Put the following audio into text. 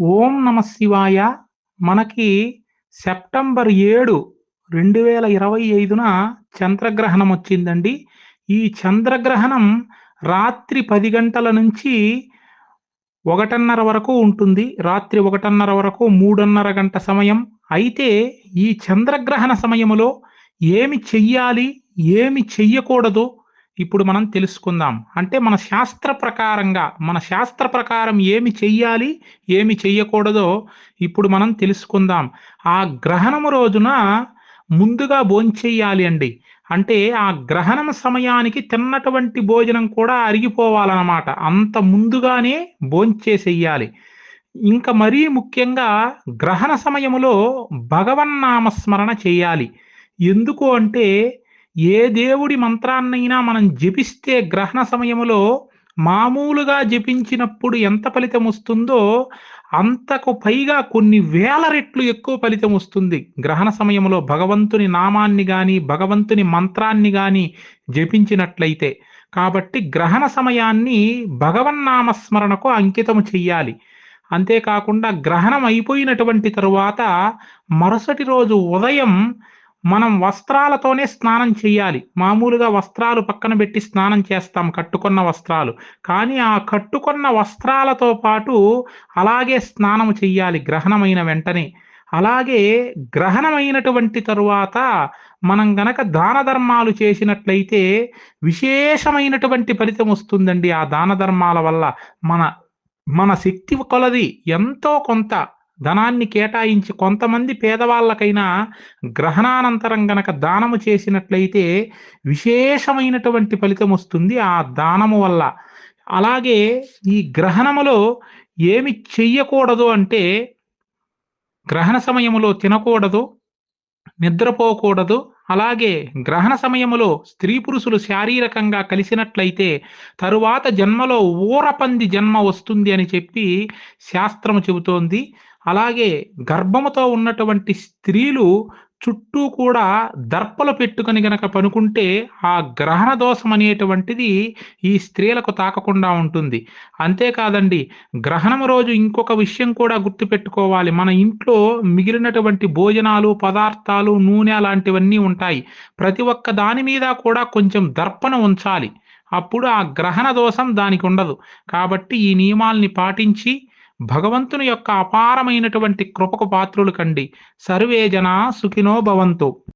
ఓం నమ శివాయ. మనకి సెప్టెంబర్ ఏడు రెండు వేల ఇరవై ఐదున చంద్రగ్రహణం వచ్చిందండి. ఈ చంద్రగ్రహణం రాత్రి పది గంటల నుంచి ఒకటిన్నర వరకు ఉంటుంది. రాత్రి ఒకటిన్నర వరకు మూడున్నర గంట సమయం. అయితే ఈ చంద్రగ్రహణ సమయంలో ఏమి చెయ్యాలి ఏమి చెయ్యకూడదు ఇప్పుడు మనం తెలుసుకుందాం. అంటే మన శాస్త్ర ప్రకారంగా మన శాస్త్ర ప్రకారం ఏమి చెయ్యాలి ఏమి చెయ్యకూడదో ఇప్పుడు మనం తెలుసుకుందాం. ఆ గ్రహణము రోజున ముందుగా భోంచెయ్యాలి అండి. అంటే ఆ గ్రహణం సమయానికి తిన్నటువంటి భోజనం కూడా అరిగిపోవాలన్నమాట. అంత ముందుగానే భోంచేసేయాలి ఇంకా మరీ ముఖ్యంగా గ్రహణ సమయములో భగవన్నామస్మరణ చేయాలి. ఎందుకు అంటే ఏ దేవుడి మంత్రాన్నైనా మనం జపిస్తే గ్రహణ సమయంలో మామూలుగా జపించినప్పుడు ఎంత ఫలితం వస్తుందో అంతకు పైగా కొన్ని వేల రెట్లు ఎక్కువ ఫలితం వస్తుంది. గ్రహణ సమయంలో భగవంతుని నామాన్ని కానీ భగవంతుని మంత్రాన్ని కానీ జపించినట్లయితే కాబట్టి గ్రహణ సమయాన్ని భగవన్నామస్మరణకు అంకితం చెయ్యాలి. అంతేకాకుండా గ్రహణం అయిపోయినటువంటి తరువాత మరుసటి రోజు ఉదయం మనం వస్త్రాలతోనే స్నానం చేయాలి. మామూలుగా వస్త్రాలు పక్కన పెట్టి స్నానం చేస్తాం కట్టుకున్న వస్త్రాలు. కానీ ఆ కట్టుకున్న వస్త్రాలతో పాటు అలాగే స్నానం చేయాలి గ్రహణమైన వెంటనే. అలాగే గ్రహణమైనటువంటి తరువాత మనం గనక దాన ధర్మాలు చేసినట్లయితే విశేషమైనటువంటి ఫలితం వస్తుందండి ఆ దాన ధర్మాల వల్ల. మన మన శక్తి కొలది ఎంతో కొంత. ధనాన్ని కేటాయించి కొంతమంది పేదవాళ్ళకైనా గ్రహణానంతరం గనక దానము చేసినట్లయితే విశేషమైనటువంటి ఫలితం వస్తుంది ఆ దానము వల్ల. అలాగే ఈ గ్రహణములో ఏమి చెయ్యకూడదు అంటే గ్రహణ సమయములో తినకూడదు నిద్రపోకూడదు. అలాగే గ్రహణ సమయములో స్త్రీ పురుషులు శారీరకంగా కలిసినట్లయితే తరువాత జన్మలో ఊరపంది జన్మ వస్తుంది అని చెప్పి శాస్త్రము చెబుతోంది. అలాగే గర్భముతో ఉన్నటువంటి స్త్రీలు చుట్టూ కూడా దర్పలు పెట్టుకొని గనక పనుకుంటే ఆ గ్రహణ దోషం అనేటువంటిది ఈ స్త్రీలకు తాకకుండా ఉంటుంది. అంతేకాదండి గ్రహణం రోజు ఇంకొక విషయం కూడా గుర్తుపెట్టుకోవాలి. మన ఇంట్లో మిగిలినటువంటి భోజనాలు పదార్థాలు నూనె లాంటివన్నీ ఉంటాయి. ప్రతి ఒక్క దాని మీద కూడా కొంచెం దర్పణ ఉంచాలి. అప్పుడు ఆ గ్రహణ దోషం దానికి ఉండదు. కాబట్టి ఈ నియమాల్ని పాటించి భగవంతుని యొక్క అపారమైనటువంటి కృపకు పాత్రులు కండి. సర్వే జన సుఖినో భవంతు.